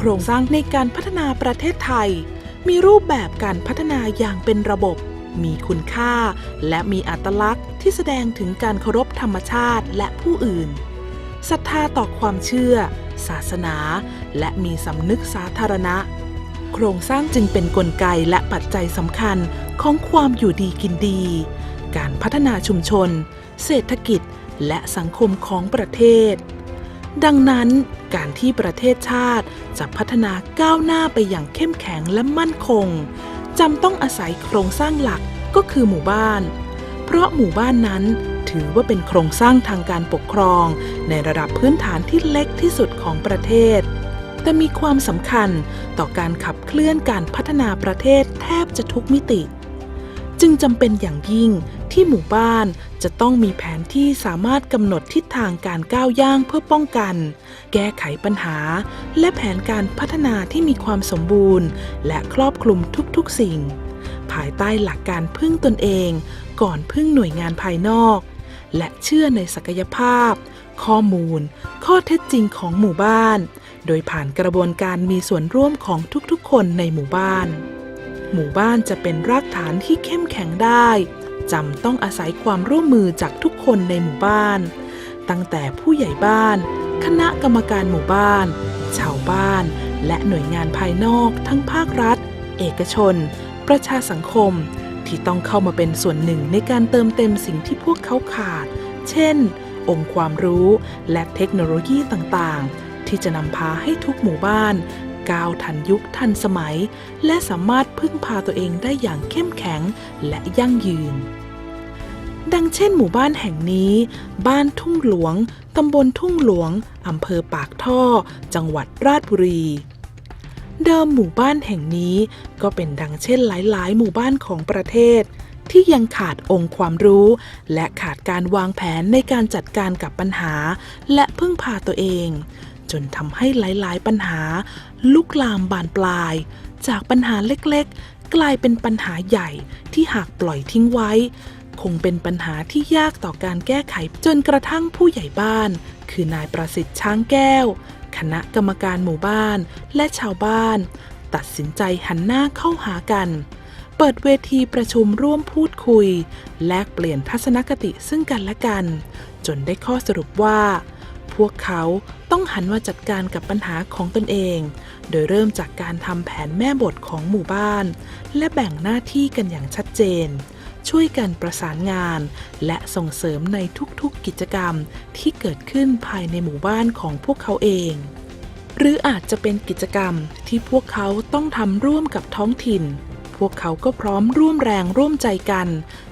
โครงสร้างในการพัฒนาประเทศไทย มีรูปแบบการพัฒนาอย่างเป็นระบบ มีคุณค่า และมีอัตลักษณ์ที่แสดงถึงการเคารพธรรมชาติและผู้อื่นศรัทธาต่อความเชื่อ ศาสนา และมีสำนึกสาธารณะ โครงสร้างจึงเป็นนกลไกและปัจจัยสำคัญของความอยู่ดีกินดี การพัฒนาชุมชน เศรษฐกิจ และสังคมของประเทศ ดังนั้นการที่ประเทศชาติจะพัฒนาก้าวหน้าไปอย่างเข้มแข็งและมั่นคงจำต้องอาศัยโครงสร้างหลักก็คือหมู่บ้าน เพราะหมู่บ้านนั้นถือว่าเป็นโครงสร้างทางการปกครอง ในระดับพื้นฐานที่เล็กที่สุดของประเทศ แต่มีความสำคัญต่อการขับเคลื่อนการพัฒนาประเทศแทบจะทุกมิติ จึงจำเป็นอย่างยิ่ง ที่หมู่บ้านจะต้องมีแผนที่สามารถกำหนดทิศทางการก้าวย่างเพื่อป้องกัน แก้ไขปัญหา และแผนการพัฒนาที่มีความสมบูรณ์ และครอบคลุมทุกๆสิ่ง ภายใต้หลักการพึ่งตนเอง ก่อนพึ่งหน่วยงานภายนอก และเชื่อในศักยภาพ ข้อมูล ข้อเท็จจริงของหมู่บ้าน โดยผ่านกระบวนการมีส่วนร่วมของทุกๆ คนในหมู่บ้านหมู่บ้านจะเป็นรากฐานที่เข้มแข็งได้ จำต้องอาศัยความร่วมมือจากทุกคนในหมู่บ้าน ตั้งแต่ผู้ใหญ่บ้าน คณะกรรมการหมู่บ้าน ชาวบ้าน และหน่วยงานภายนอกทั้งภาครัฐ เอกชน ประชาสังคม ที่ต้องเข้ามาเป็นส่วนหนึ่งในการเติมเต็มสิ่งที่พวกเขาขาด เช่น องค์ความรู้และเทคโนโลยีต่างๆ ที่จะนำพาให้ทุกหมู่บ้านก้าวทันยุคทันสมัย และสามารถพึ่งพาตัวเองได้อย่างเข้มแข็งและยั่งยืน ดังเช่นหมู่บ้านแห่งนี้ บ้านทุ่งหลวง ตำบลทุ่งหลวง อำเภอปากท่อ จังหวัดราชบุรี เดิมหมู่บ้านแห่งนี้ก็เป็นดังเช่นหลาย ๆ หมู่บ้านของประเทศ ที่ยังขาดองค์ความรู้ และขาดการวางแผนในการจัดการกับปัญหา และพึ่งพาตัวเอง จนทำให้หลาย ๆ ปัญหา ลุกลามบานปลาย จากปัญหาเล็ก ๆ กลายเป็นปัญหาใหญ่ที่หากปล่อยทิ้งไว้ คงเป็นปัญหาที่ยากต่อการแก้ไขจนกระทั่งผู้ใหญ่บ้าน คือนายประสิทธิ์ช้างแก้ว คณะกรรมการหมู่บ้านและชาวบ้าน ตัดสินใจหันหน้าเข้าหากัน เปิดเวทีประชุมร่วมพูดคุย แลกเปลี่ยนทัศนคติซึ่งกันและกัน จนได้ข้อสรุปว่า พวกเขาต้องหันมาจัดการกับปัญหาของตนเอง โดยเริ่มจากการทำแผนแม่บทของหมู่บ้าน และแบ่งหน้าที่กันอย่างชัดเจน ช่วยกันประสานงาน และส่งเสริมในทุกๆกิจกรรมที่เกิดขึ้นภายในหมู่บ้านของพวกเขาเอง หรืออาจจะเป็นกิจกรรมที่พวกเขาต้องทำร่วมกับท้องถิ่น พวกเขาก็พร้อมร่วมแรงร่วมใจกัน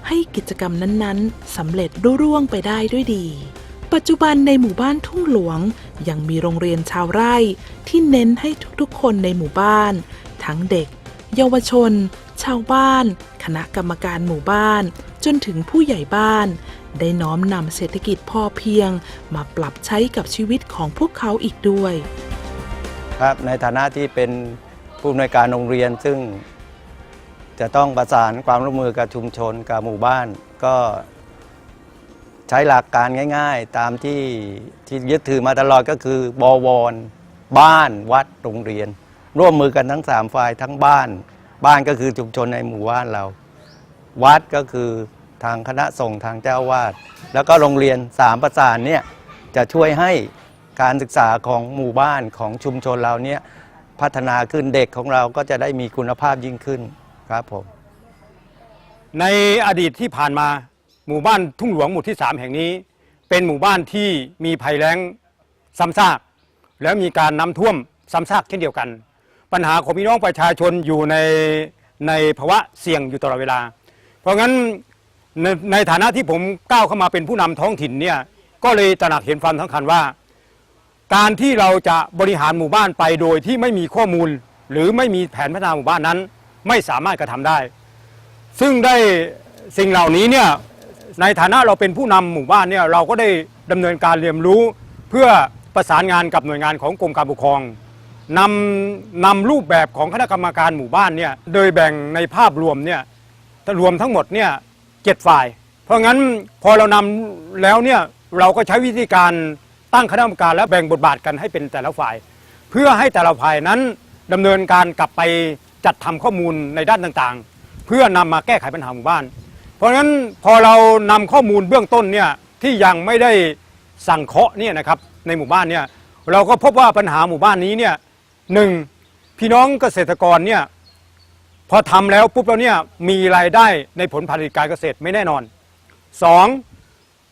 ให้กิจกรรมนั้นๆสำเร็จรุ่ร่วงไปได้ด้วยดี ปัจจุบันในหมู่บ้านทุ่งหลวง ยังมีโรงเรียนชาวไร่ที่เน้นให้ทุกๆคนในหมู่บ้าน ทั้งเด็ก เยาวชน ชาวบ้าน คณะกรรมการหมู่บ้าน จนถึงผู้ใหญ่บ้าน ได้น้อมนำเศรษฐกิจพอเพียง มาปรับใช้กับชีวิตของพวกเขาอีกด้วย ครับในฐานะที่เป็นผู้อำนวยการโรงเรียนซึ่งจะต้องประสานความร่วมมือกับชุมชนกับหมู่บ้าน ก็ใช้หลักการง่าย ๆ ตามที่ที่ยึดถือมาตลอดก็คือบวร บ้านวัดโรงเรียน ร่วมมือกันทั้งสามฝ่ายทั้งบ้าน บ้านก็คือชุมชนในหมู่บ้านเรา วัดก็คือทางคณะสงฆ์ทางเจ้าวาด แล้วก็โรงเรียนสามประสานเนี่ยจะช่วยให้การศึกษาของหมู่บ้านของชุมชนเราเนี่ยพัฒนาขึ้นเด็กของเราก็จะได้มีคุณภาพยิ่งขึ้นครับผม ในอดีตที่ผ่านมาหมู่บ้านทุ่งหลวงหมู่ที่ 3 แห่งนี้ เป็นหมู่บ้านที่มีภัยแล้งซ้ำซากแล้วมีการน้ำท่วมซ้ำซากเช่นเดียวกัน ปัญหาของพี่น้องประชาชนอยู่ในในภาวะเสี่ยงอยู่ตลอดเวลา เพราะงั้นในในฐานะที่ผมก้าวเข้ามาเป็นผู้นำท้องถิ่นเนี่ยก็เลยตระหนักเห็นความสำคัญว่า การที่เราจะบริหารหมู่บ้านไปโดยที่ไม่มีข้อมูล หรือไม่มีแผนพัฒนาหมู่บ้านนั้น ไม่สามารถกระทำได้ ซึ่งได้สิ่งเหล่านี้เนี่ยในฐานะเราเป็นผู้นำหมู่บ้านเนี่ยเราก็ได้ดำเนินการเรียนรู้เพื่อประสานงานกับหน่วยงานของกรมการปกครอง นำนำรูปแบบของคณะกรรมการหมู่บ้านเนี่ยโดยแบ่งในภาพรวมเนี่ยรวมทั้งหมดเนี่ยเจ็ดฝ่าย เพราะงั้นพอเรานำแล้วเนี่ยเราก็ใช้วิธีการตั้งคณะกรรมการและแบ่งบทบาทกันให้เป็นแต่ละฝ่าย เพื่อให้แต่ละฝ่ายนั้นดำเนินการกลับไปจัดทำข้อมูลในด้านต่างๆ เพื่อนำมาแก้ไขปัญหาหมู่บ้าน เพราะฉะนั้นพอเรานำข้อมูลเบื้องต้นเนี่ยที่ยังไม่ได้สั่งเคาะเนี่ยนะครับในหมู่บ้านเนี่ยเราก็พบว่าปัญหาหมู่บ้านนี้เนี่ย หนึ่งพี่น้องเกษตรกรเนี่ยพอทำแล้วปุ๊บแล้วเนี่ยมีรายได้ในผลผลิตการเกษตรไม่แน่นอนสอง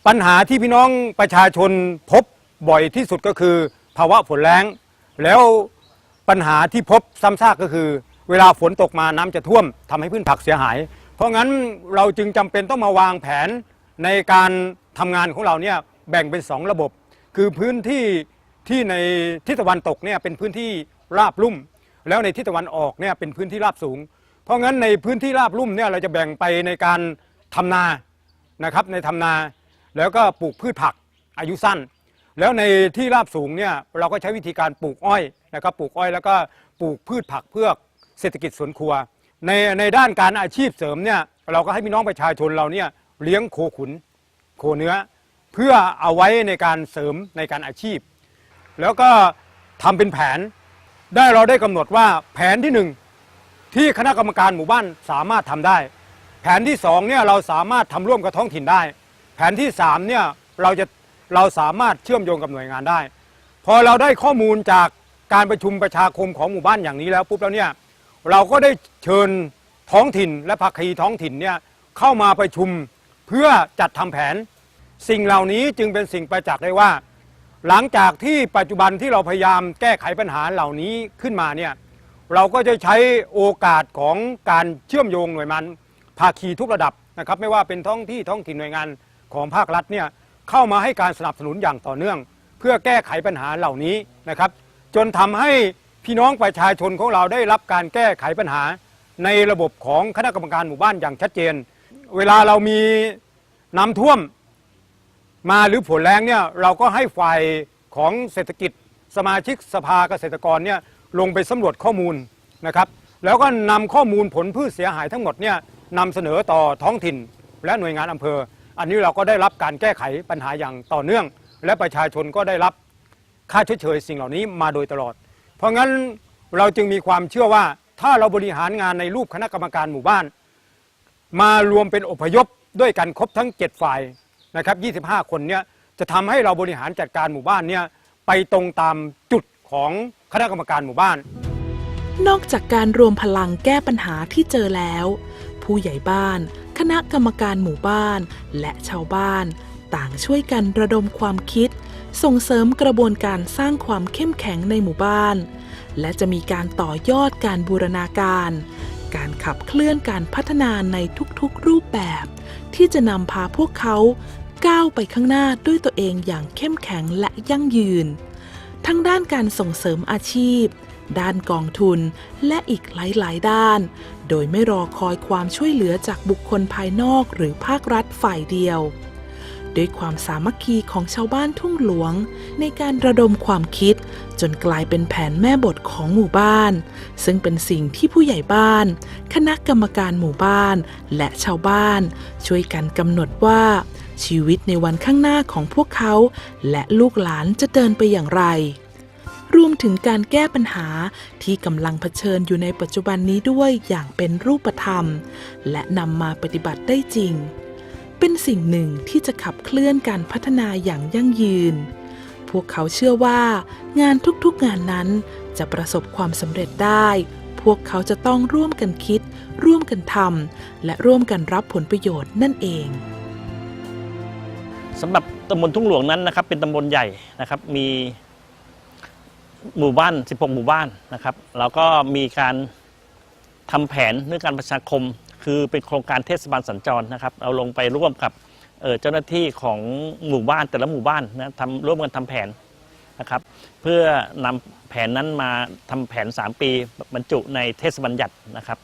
ปัญหาที่พี่น้องประชาชนพบบ่อยที่สุดก็คือภาวะฝนแล้งแล้วปัญหาที่พบซ้ำซากก็คือ เวลาฝนตกมาน้ำจะท่วมทำให้พืชผักเสียหาย เพราะงั้นเราจึงจำเป็นต้องมาวางแผนในการทำงานของเราเนี่ยแบ่งเป็น 2 ระบบ คือพื้นที่ที่ในทิศตะวันตกเนี่ยเป็นพื้นที่ ราบลุ่ม แล้วในทิศตะวันออกเนี่ยเป็นพื้นที่ราบสูง เพราะงั้นในพื้นที่ราบลุ่มเนี่ยเราจะแบ่งไปในการทำนานะครับในทำนาแล้วก็ปลูกพืชผักอายุสั้น แล้วในที่ราบสูงเนี่ยเราก็ใช้วิธีการปลูกอ้อยนะครับปลูกอ้อยแล้วก็ปลูกพืชผักเพื่อเศรษฐกิจสวนครัว ในในด้านการอาชีพเสริมเนี่ยเราก็ให้พี่น้องประชาชนเราเนี่ยเลี้ยงโคขุนโคเนื้อ เพื่อเอาไว้ในการเสริมในการอาชีพ แล้วก็ทำเป็นแผน ได้เราได้กำหนดว่าแผนที่หนึ่งที่คณะกรรมการหมู่บ้านสามารถทำได้ แผนที่สองเนี่ยเราสามารถทำร่วมกับท้องถิ่นได้ แผนที่สามเนี่ยเราจะเราสามารถเชื่อมโยงกับหน่วยงานได้ พอเราได้ข้อมูลจากการประชุมประชาคมของหมู่บ้านอย่างนี้แล้วปุ๊บแล้วเนี่ยเราก็ได้เชิญท้องถิ่นและภาคีท้องถิ่นเนี่ยเข้ามาประชุมเพื่อจัดทำแผน สิ่งเหล่านี้จึงเป็นสิ่งประจักษ์ได้ว่า หลังจากที่ปัจจุบันที่เราพยายามแก้ไขปัญหาเหล่านี้ขึ้นมาเนี่ยเราก็จะใช้โอกาสของการเชื่อมโยงหน่วยงานภาคีทุกระดับนะครับ ไม่ว่าเป็นท้องที่ท้องถิ่นหน่วยงานของภาครัฐเนี่ยเข้ามาให้การสนับสนุนอย่างต่อเนื่อง เพื่อแก้ไขปัญหาเหล่านี้นะครับ จนทำให้พี่น้องประชาชนของเราได้รับการแก้ไขปัญหา ในระบบของคณะกรรมการหมู่บ้านอย่างชัดเจน เวลาเรามีน้ำท่วม มาหรือผลแรงเนี่ยเราก็ให้ฝ่ายของเศรษฐกิจสมาชิกสภาเกษตรกรเนี่ยลงไปสำรวจข้อมูลนะครับ แล้วก็นำข้อมูลผลพืชเสียหายทั้งหมดเนี่ยนำเสนอต่อท้องถิ่นและหน่วยงานอำเภอ อันนี้เราก็ได้รับการแก้ไขปัญหาอย่างต่อเนื่อง และประชาชนก็ได้รับค่าชดเชยสิ่งเหล่านี้มาโดยตลอด เพราะงั้นเราจึงมีความเชื่อว่าถ้าเราบริหารงานในรูปคณะกรรมการหมู่บ้าน มารวมเป็นอพยพด้วยกันครบทั้ง 7 ฝ่าย นะครับ25 คนเนี่ยจะทำให้เราบริหารจัดการหมู่บ้านเนี่ยไปตรงตามจุดของคณะกรรมการหมู่บ้าน นอกจากการรวมพลังแก้ปัญหาที่เจอแล้ว ผู้ใหญ่บ้าน คณะกรรมการหมู่บ้าน และชาวบ้าน ต่างช่วยกันระดมความคิด ส่งเสริมกระบวนการสร้างความเข้มแข็งในหมู่บ้าน และจะมีการต่อยอดการบูรณาการ การขับเคลื่อนการพัฒนาในทุกๆรูปแบบ ที่จะนำพาพวกเขา ก้าวไปข้างหน้าด้วยตัวเองอย่างเข้มแข็งและยั่งยืน ทั้งด้านการส่งเสริมอาชีพ ด้านกองทุนและอีกหลาย ๆ ด้าน โดยไม่รอคอยความช่วยเหลือจากบุคคลภายนอกหรือภาครัฐฝ่ายเดียวด้วยความสามัคคีของชาวบ้านทุ่งหลวง ในการระดมความคิด จนกลายเป็นแผนแม่บทของหมู่บ้าน ซึ่งเป็นสิ่งที่ผู้ใหญ่บ้าน คณะกรรมการหมู่บ้าน และชาวบ้าน ช่วยกันกำหนดว่า ชีวิตในวันข้างหน้าของพวกเขา และลูกหลานจะเดินไปอย่างไร รวมถึงการแก้ปัญหาที่กำลังเผชิญอยู่ในปัจจุบันนี้ด้วยอย่างเป็นรูปธรรม และนำมาปฏิบัติได้จริง เป็นสิ่งหนึ่งที่จะขับเคลื่อนการพัฒนาอย่างยั่งยืน พวกเขาเชื่อว่า งานทุกๆงานนั้นจะประสบความสำเร็จได้ พวกเขาจะต้องร่วมกันคิด ร่วมกันทำและร่วมกันรับผลประโยชน์นั่นเอง สำหรับตำบลทุ่งหลวงนั้นนะครับ เป็นตำบลใหญ่นะครับ มีหมู่บ้าน 16 หมู่บ้านนะครับแล้วก็มีการทำแผนเรื่องการประชาคม คือเป็นโครงการเทศบาลสัญจรนะครับ เราลงไปร่วมกับเจ้าหน้าที่ของหมู่บ้านแต่ละหมู่บ้านนะทำร่วมกันทำแผนนะครับ เพื่อนำแผนนั้นมาทำแผน 3 ปีบรรจุในเทศบัญญัตินะครับ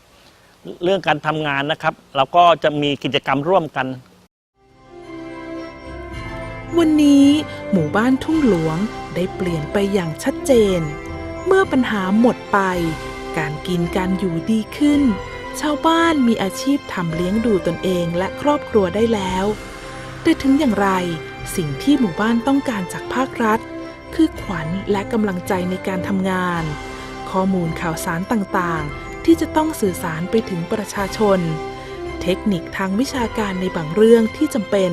เรื่องการทำงานนะครับ เราก็จะมีกิจกรรมร่วมกัน วันนี้หมู่บ้านทุ่งหลวงได้เปลี่ยนไปอย่างชัดเจน เมื่อปัญหาหมดไป การกินการอยู่ดีขึ้น ชาวบ้านมีอาชีพทำเลี้ยงดูตนเองและครอบครัวได้แล้ว แต่ถึงอย่างไรสิ่งที่หมู่บ้านต้องการจากภาครัฐ คือขวัญและกำลังใจในการทำงาน ข้อมูลข่าวสารต่างๆ ที่จะต้องสื่อสารไปถึงประชาชน เทคนิคทางวิชาการในบางเรื่องที่จำเป็น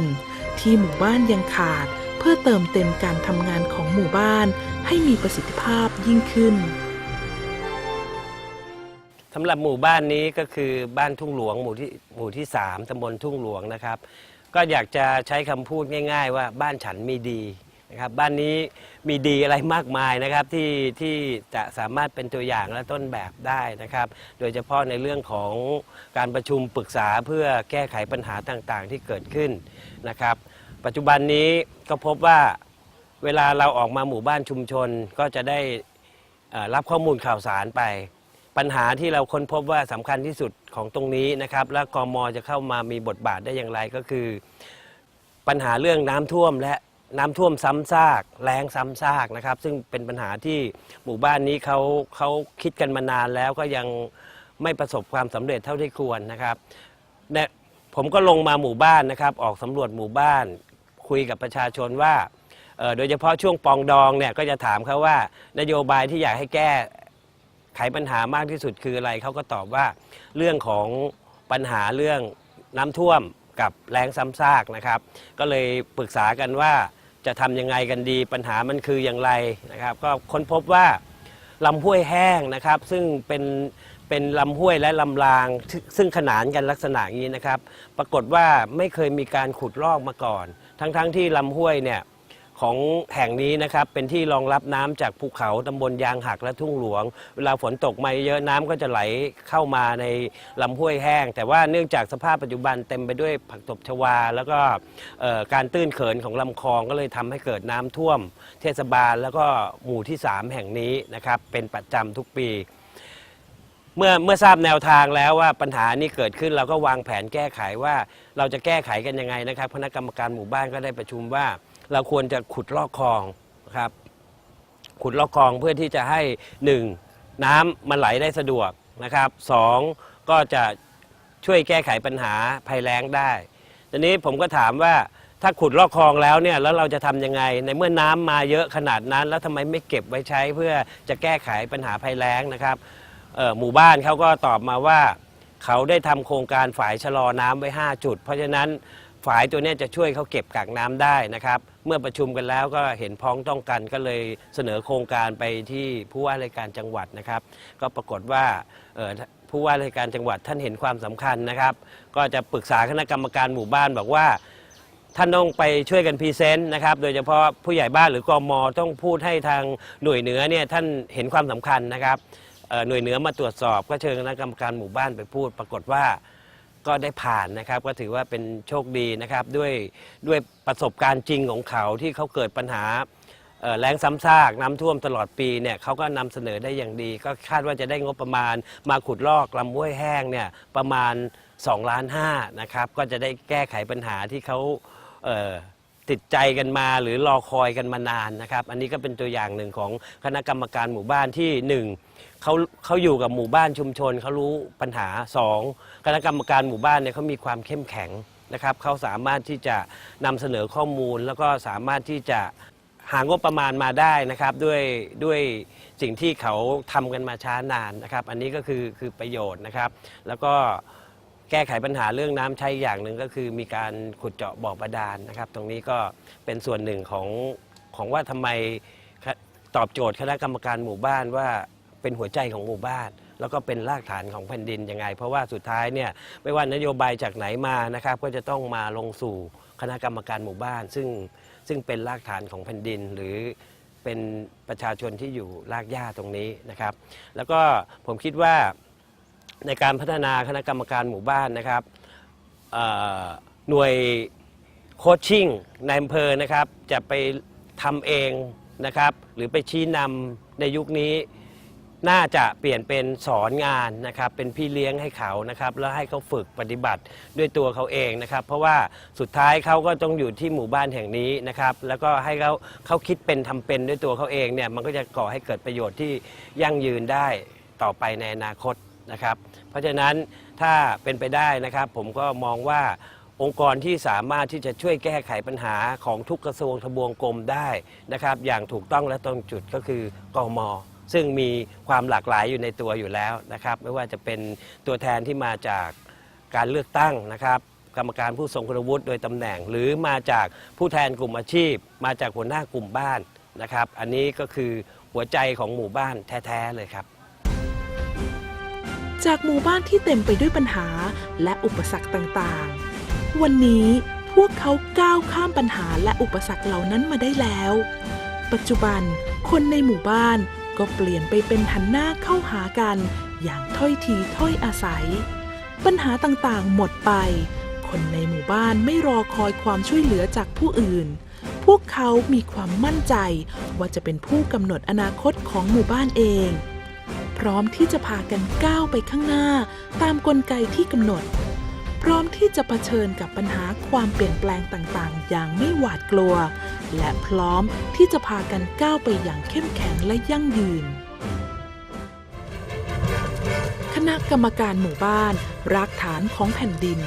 ที่หมู่บ้านยังขาด เพื่อเติมเต็มการทำงานของหมู่บ้านให้มีประสิทธิภาพยิ่งขึ้นสำหรับหมู่บ้านนี้ก็คือบ้านทุ่งหลวงหมู่ที่หมู่ที่สามตำบลทุ่งหลวงนะครับ ก็อยากจะใช้คำพูดง่าย ๆ ว่าบ้านฉันมีดี นะครับบ้านนี้มีดีอะไรมากมายนะครับที่ที่จะสามารถเป็นตัวอย่างและต้นแบบได้นะครับ โดยเฉพาะในเรื่องของการประชุมปรึกษาเพื่อแก้ไขปัญหาต่างๆ ที่เกิดขึ้นนะครับ ปัจจุบันนี้ก็พบว่าเวลาเราออกมาหมู่บ้านชุมชนก็จะได้รับข้อมูลข่าวสารไป ปัญหาที่เราค้นพบว่าสำคัญที่สุดของตรงนี้นะครับ และกมจะเข้ามามีบทบาทได้อย่างไรก็คือ ปัญหาเรื่องน้ำท่วมและ น้ำท่วมซ้ำซากแรงซ้ำซากนะครับ ซึ่งเป็นปัญหาที่หมู่บ้านนี้เขาเขาคิดกันมานานแล้วก็ยังไม่ประสบความสำเร็จเท่าที่ควรนะครับเนี่ยผมก็ลงมาหมู่บ้านนะครับ ออกสำรวจหมู่บ้าน คุยกับประชาชนว่าเอ่อโดยเฉพาะช่วงปองดองเนี่ยก็จะถามเขาว่านโยบายที่อยากให้แก้ไขปัญหามากที่สุดคืออะไรเขาก็ตอบว่าเรื่องของปัญหาเรื่องน้ำท่วมกับแรงซ้ำซากนะครับ ก็เลยปรึกษากันว่า จะทำยังไงกันดี ปัญหามันคืออย่างไรนะครับ ก็ค้นพบว่าลำห้วยแห้งนะครับ ซึ่งเป็นเป็นลำห้วยและลำราง ซึ่งขนานกันลักษณะนี้นะครับ ปรากฏว่าไม่เคยมีการขุดลอกมาก่อน ทั้งๆทที่ลำห้วยเนี่ย ของแห่งนี้นะครับเป็นที่รองรับน้ำจากภูเขาตำบลยางหักและทุ่งหลวง เวลาฝนตกมาเยอะน้ำก็จะไหลเข้ามาในลำห้วยแห้ง แต่ว่าเนื่องจากสภาพปัจจุบันเต็มไปด้วยผักตบชวา แล้วก็การตื้นเขินของลำคลองก็เลยทำให้เกิดน้ำท่วม เทศบาลแล้วก็หมู่ที่ 3 แห่งนี้นะครับเป็นประจำทุกปีเมื่อเมื่อทราบแนวทางแล้วว่าปัญหานี้เกิดขึ้นเราก็วางแผนแก้ไขว่าเราจะแก้ไขกันยังไงนะครับคณะกรรมการหมู่บ้านก็ได้ประชุมว่า เราควรจะขุดลอกคลองครับ ขุดลอกคลองเพื่อที่จะให้หนึ่งน้ำมันไหลได้สะดวกนะครับสองก็จะช่วยแก้ไขปัญหาภัยแล้งได้ทีนี้ผมก็ถามว่าถ้าขุดลอกคลองแล้วเนี่ยแล้วเราจะทำยังไง ในเมื่อน้ำมาเยอะขนาดนั้น แล้วทำไมไม่เก็บไว้ใช้เพื่อจะแก้ไขปัญหาภัยแล้งนะครับหมู่บ้านเขาก็ตอบมาว่า เขาได้ทำโครงการฝายชะลอน้ำไว้ 5 จุด เพราะฉะนั้น ฝายตัวนี้จะช่วยเขาเก็บกักน้ำได้นะครับ เมื่อประชุมกันแล้วก็เห็นพ้องต้องกันก็เลยเสนอโครงการไปที่ผู้ว่าราชการจังหวัดนะครับ ก็ปรากฏว่าผู้ว่าราชการจังหวัดท่านเห็นความสำคัญนะครับ ก็จะปรึกษาคณะกรรมการหมู่บ้านบอกว่าท่านต้องไปช่วยกันพรีเซนต์นะครับ โดยเฉพาะผู้ใหญ่บ้านหรือกอมอต้องพูดให้ทางหน่วยเหนือเนี่ยท่านเห็นความสำคัญนะครับหน่วยเหนือมาตรวจสอบก็เชิญคณะกรรมการหมู่บ้านไปพูด ปรากฏว่า ก็ได้ผ่านนะครับก็ถือว่าเป็นโชคดีนะครับด้วยด้วยประสบการณ์จริงของเขาที่เขาเกิดปัญหาเอ่อแรงซ้ำซากน้ำท่วมตลอดปีเนี่ยเขาก็นำเสนอได้อย่างดี ก็คาดว่าจะได้งบประมาณ มาขุดลอกลำห้วยแห้งเนี่ยประมาณ2ล้านห้านะครับก็จะได้แก้ไขปัญหาที่เขาเอ่อติดใจกันมาหรือรอคอยกันมานานนะครับ อันนี้ก็เป็นตัวอย่างหนึ่งของคณะกรรมการหมู่บ้านที่หนึ่ง เขาเขาอยู่กับหมู่บ้านชุมชนเขารู้ปัญหาสองคณะกรรมการหมู่บ้านเนี่ยเขามีความเข้มแข็งนะครับเขาสามารถที่จะนำเสนอข้อมูล แล้วก็สามารถที่จะหางบประมาณมาได้นะครับด้วยด้วยสิ่งที่เขาทำกันมาช้านานนะครับ อันนี้ก็คือคือประโยชน์นะครับ แล้วก็แก้ไขปัญหาเรื่องน้ำใช้อย่างหนึ่งก็คือมีการขุดเจาะบ่อบาดาลนะครับ ตรงนี้ก็เป็นส่วนหนึ่งของของว่าทำไมตอบโจทย์คณะกรรมการหมู่บ้านว่า เป็นหัวใจของหมู่บ้าน แล้วก็เป็นรากฐานของแผ่นดินยังไง เพราะว่าสุดท้ายเนี่ยไม่ว่านโยบายจากไหนมานะครับก็จะต้องมาลงสู่คณะกรรมการหมู่บ้าน ซึ่งซึ่งเป็นรากฐานของแผ่นดินหรือเป็นประชาชนที่อยู่รากหญ้าตรงนี้นะครับ แล้วก็ผมคิดว่าในการพัฒนาคณะกรรมการหมู่บ้านนะครับหน่วยโคชชิ่งในอำเภอนะครับจะไปทำเองนะครับ หรือไปชี้นำในยุคนี้ น่าจะเปลี่ยนเป็นสอนงานนะครับเป็นพี่เลี้ยงให้เขานะครับแล้วให้เขาฝึกปฏิบัติด้วยตัวเขาเองนะครับ เพราะว่าสุดท้ายเขาก็ต้องอยู่ที่หมู่บ้านแห่งนี้นะครับแล้วก็ให้เขาเขาคิดเป็นทำเป็นด้วยตัวเขาเองเนี่ยมันก็จะก่อให้เกิดประโยชน์ที่ยั่งยืนได้ต่อไปในอนาคตนะครับ เพราะฉะนั้นถ้าเป็นไปได้นะครับ ผมก็มองว่าองค์กรที่สามารถที่จะช่วยแก้ไขปัญหาของทุกกระทรวงทบวงกรมได้นะครับ อย่างถูกต้องและตรงจุดก็คือกม ซึ่งมีความหลากหลายอยู่ในตัวอยู่แล้วนะครับ ไม่ว่าจะเป็นตัวแทนที่มาจากการเลือกตั้งนะครับกรรมการผู้ทรงคุณวุฒิโดยตำแหน่ง หรือมาจากผู้แทนกลุ่มอาชีพ มาจากหัวหน้ากลุ่มบ้านนะครับ อันนี้ก็คือหัวใจของหมู่บ้านแท้ๆเลยครับ จากหมู่บ้านที่เต็มไปด้วยปัญหาและอุปสรรคต่างๆ วันนี้พวกเขาก้าวข้ามปัญหาและอุปสรรคเหล่านั้นมาได้แล้ว ปัจจุบันคนในหมู่บ้าน ก็เปลี่ยนไปเป็นหันหน้าเข้าหากัน อย่างถ้อยทีถ้อยอาศัย ปัญหาต่างๆหมดไป คนในหมู่บ้านไม่รอคอยความช่วยเหลือจากผู้อื่น พวกเขามีความมั่นใจว่าจะเป็นผู้กำหนดอนาคตของหมู่บ้านเอง พร้อมที่จะพากันก้าวไปข้างหน้า ตามกลไกที่กำหนด พร้อมที่จะเผชิญกับปัญหาความเปลี่ยนแปลงต่างๆ อย่างไม่หวาดกลัว และพร้อมที่จะพากันก้าวไปอย่างเข้มแข็งและยั่งยืน คณะกรรมการหมู่บ้าน รากฐานของแผ่นดิน